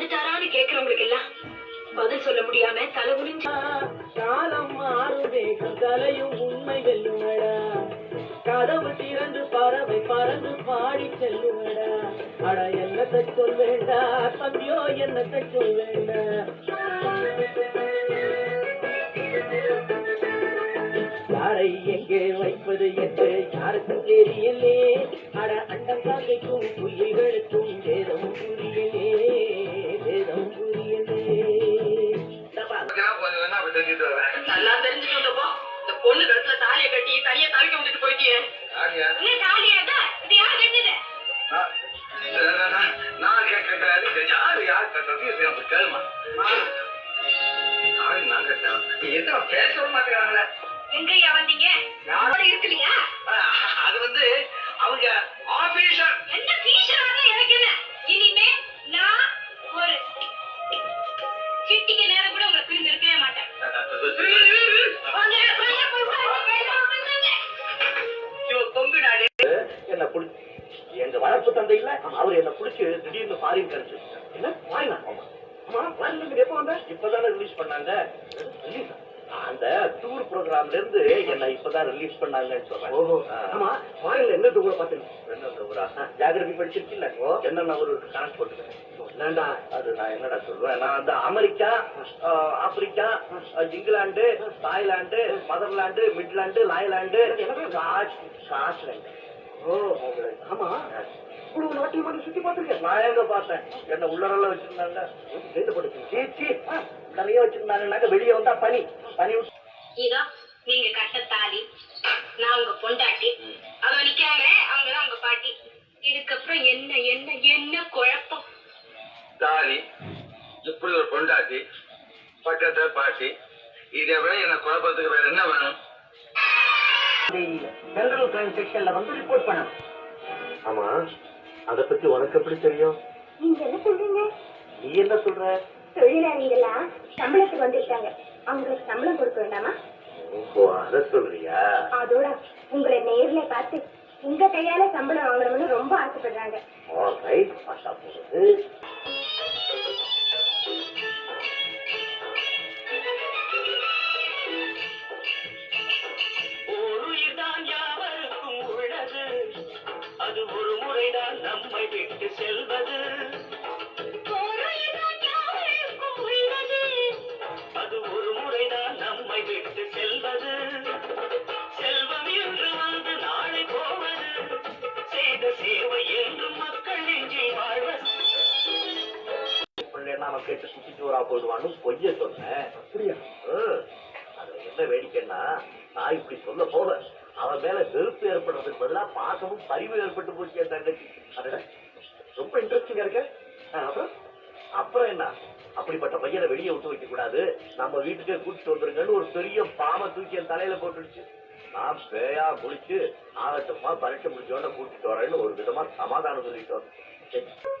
வந்துட்டாரான்னு கேக்குறவங்களுக்கு எல்லாம் பதில் சொல்ல முடியாம தலை குனிஞ்சு காலம் மாறுதே கலையும் உண்மை வெல்லுமடா கதவு திறந்து பறவை பறந்து பாடி செல்லுவடா அட என்னத்தை சொல்வேண்டா? தம்பியோ என்னத்தை சொல்வேண்டா? யாரை எங்கே வைப்பது என்று யாருக்கும் தெரியலே. அட அண்டம் காக்கைக்கும் புயல்களுக்கும் வேதமும் புரியலே. இது எனக்கு கேளுமா. யாரு நான் கட்டேன் நீ என்ன பேச விட மாட்டேங்கிறாங்களே? எங்கய்யா வந்தீங்க? யாரோட இருக்கலையா? அது வந்து அவங்க ஆபீசர் என்ன ஃபீச்சர் வந்தா எனக்கு என்ன? இனிமே நான் ஒரு சிட்டிக்கு நேரம் கூட உங்களை பிரிந்து இருக்கவே மாட்டேன். என்ன புடி எங்க வளர்ப்பு தந்தை இல்ல அவர் என்ன புடிச்சு திடீர்னு ஃபாரின் கழிச்சு என்ன? ஃபாரினா ஆமா ஃபாரின்ல எப்போ வந்த? இப்பதானே ரிலீஸ் பண்ணாங்க. அந்த டூர் ப்ரோக்ராம்ல இருந்து என்ன இப்பதான் ரிலீஸ் பண்ணாங்கன்னு சொல்றேன். ஓஹோ. ஆமா ஃபாரின்ல என்ன டூர் பாத்தீங்க என்ன டூரா ஜியாகிரபி படிச்சிருக்கீல்ல? என்னென்ன ஒரு கணக்கு போட்டுக்கிறேன். என்னடா அது நான் என்னடா சொல்றேன்? நான் அந்த America Africa England Thailand motherland Midland லாய்லாந்து Scotland ஓ. ஆமா. இவ்வளவு நாட்டையும் மட்டும் சுத்தி பார்த்திருக்கேன். நான் எங்க பார்த்தேன்? என்ன உள்ளரெல்லாம் வச்சிருந்தாங்க. சேர்ந்து படுத்து சீச்சி நிறைய வச்சிருந்தாங்கன்னாக்க வெளியே வந்தா பனி. பனி விட்டு இதோ நீங்க கட்ட தாலி நான் உங்க பொண்டாட்டி. அவ நிக்காங்க அவங்கதான் உங்க பாட்டி. இதுக்கப்புறம் என்ன என்ன என்ன குழப்பம்? தாலி இப்படி ஒரு பொண்டாட்டி பக்கத்துல பாட்டி இதை விட என்ன குழப்பத்துக்கு வேற என்ன வேணும்? சென்ட்ரல் கிரைம் செக்ஷன்ல வந்து ரிப்போர்ட் பண்ணணும். ஆமா. அத பத்தி உனக்கு எப்படி தெரியும்? நீங்க என்ன சொல்றீங்க? நீ என்ன சொல்ற? தொழிலாளிகளா சம்பளத்துக்கு வந்திருக்காங்க. அவங்களுக்கு சம்பளம் கொடுக்க வேண்டாமா? ஓ அத சொல்றியா? அதோட உங்களை நேர்ல பார்த்து உங்க கையால சம்பளம் வாங்கணும்னு ரொம்ப ஆசைப்படுறாங்க. பாஷா போகுது. நாம கேட்டு சுத்தி சோறா போயிடுவான்னு பொய்ய சொன்னேன். அப்படியா? அது என்ன வேடிக்கைன்னா நான் இப்படி சொல்ல போல. அவன் மேல வெறுப்பு ஏற்படுறதுக்கு பதிலா பாசமும் பரிவு ஏற்பட்டு போச்சு என் தங்கச்சி. அடடே, ரொம்ப இன்ட்ரெஸ்டிங்கா இருக்க. அப்புறம்? அப்புறம் என்ன? அப்படிப்பட்ட பையனை வெளியே விட்டு வைக்க கூடாது. நம்ம வீட்டுக்கே கூட்டிட்டு வந்துருங்கன்னு ஒரு பெரிய பாம்பை தூக்கி என் தலையில போட்டுடுச்சு. நான் பேயா குளிச்சு ஆகட்டுமா பரீட்சை முடிச்சோட கூட்டிட்டு வரேன்னு ஒரு விதமா சமாதானம் சொல்லிட்டு வந்தேன்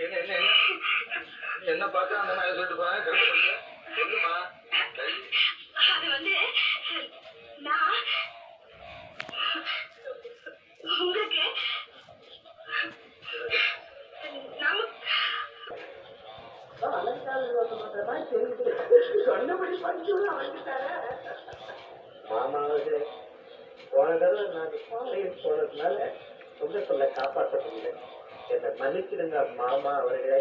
என்ன என்ன பார்த்தா அந்த மாதிரி சொல்லிட்டு போறேன் சொல்லுமா அது வந்து நான் உங்களுக்கு நமக்கு மாமா போன தடவை நான் பாளையம் போனதுனால சொல்ல சொல்ல காப்பாற்ற முடியல என்னை மன்னிச்சிடுங்க மாமா அவர்களே.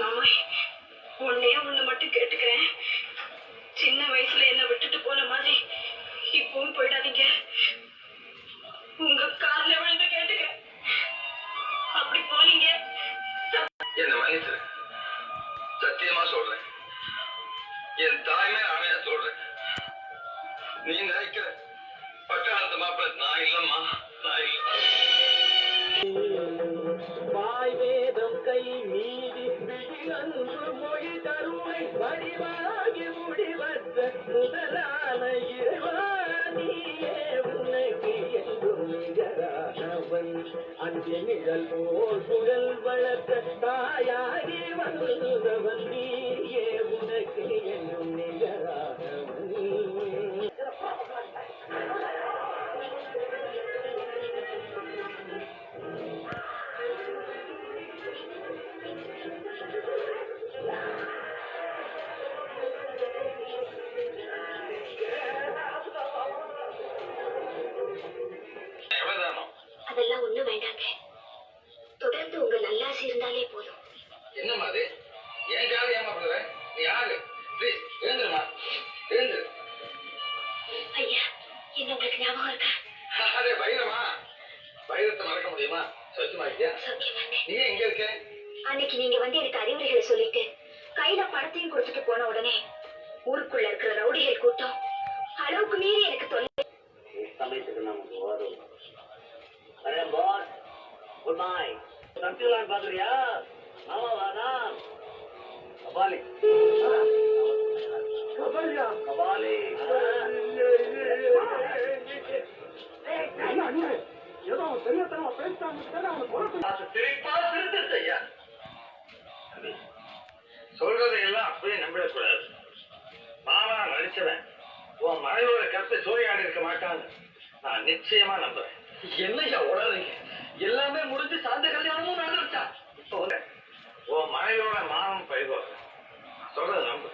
மாமா ஒன்னே ஒண்ணு மட்டும் கேட்டுக்கிறேன். சின்ன வயசுல என்ன விட்டுட்டு போன மாதிரி இப்பவும் போயிடாதீங்க. உங்க கால்ல விழுந்து போனீங்க. என்ன மன்னிச்சிரு. சத்தியமா சொல்றேன். என் தாய்மே ஆணையா சொல்றேன். நீ நினைக்கிற பட்டாளத்து மாப்பிள்ள நான் இல்லம்மா நான் இல்ல. வாய் வேதம் கை மீதி மொழி தருமை வடிவாகி முடிவற்ற முதலான அஞ்சு நிழல் போல் புகழ் வளர்த்த தாயாகி வந்தவன் நீயே உனக்கு என்னும் நிகரானவன் வேண்டாங்க தொடர்ந்து உங்க நல்லாசி இருந்தாலே போதும். என்னம்மா அது? என் காலை ஏமாப்படுற நீ யாரு? ப்ளீஸ் எழுந்துருமா எழுந்துரு. ஐயா என்ன உங்களுக்கு ஞாபகம் இருக்கா? அதே வைரமா வைரத்தை மறக்க முடியுமா? சத்தியமா நீ இருக்க? அன்னைக்கு நீங்க வந்து எனக்கு அறிவுரைகளை சொல்லிட்டு கையில பணத்தையும் கொடுத்துட்டு போன உடனே ஊருக்குள்ள இருக்கிற ரவுடிகள் கூட்டம் அளவுக்கு மீறி எனக்கு தொல்லை மார்னிங் தப்பிக்கலான்னு பாக்குறியா ஆமா வாடா கபாலி கபாலியா கபாலி ஏதோ பெரியத்தனமா பேசிட்டாங்க அவனுக்கு திருப்பா திருத்தது ஐயா சொல்றதை எல்லாம் அப்படியே நம்பிடக்கூடாது மாமனா நடிச்சவன். உன் மனைவியோட கருத்தை சூறையாடி இருக்க மாட்டான்னு நான் நிச்சயமா நம்புறேன். என்னையா உடனே எல்லாமே முடிஞ்சு சாந்த கல்யாணமும் நடந்துருச்சா? ஓ மனைவியோட மானம் பைகோ சொல்றது நம்பு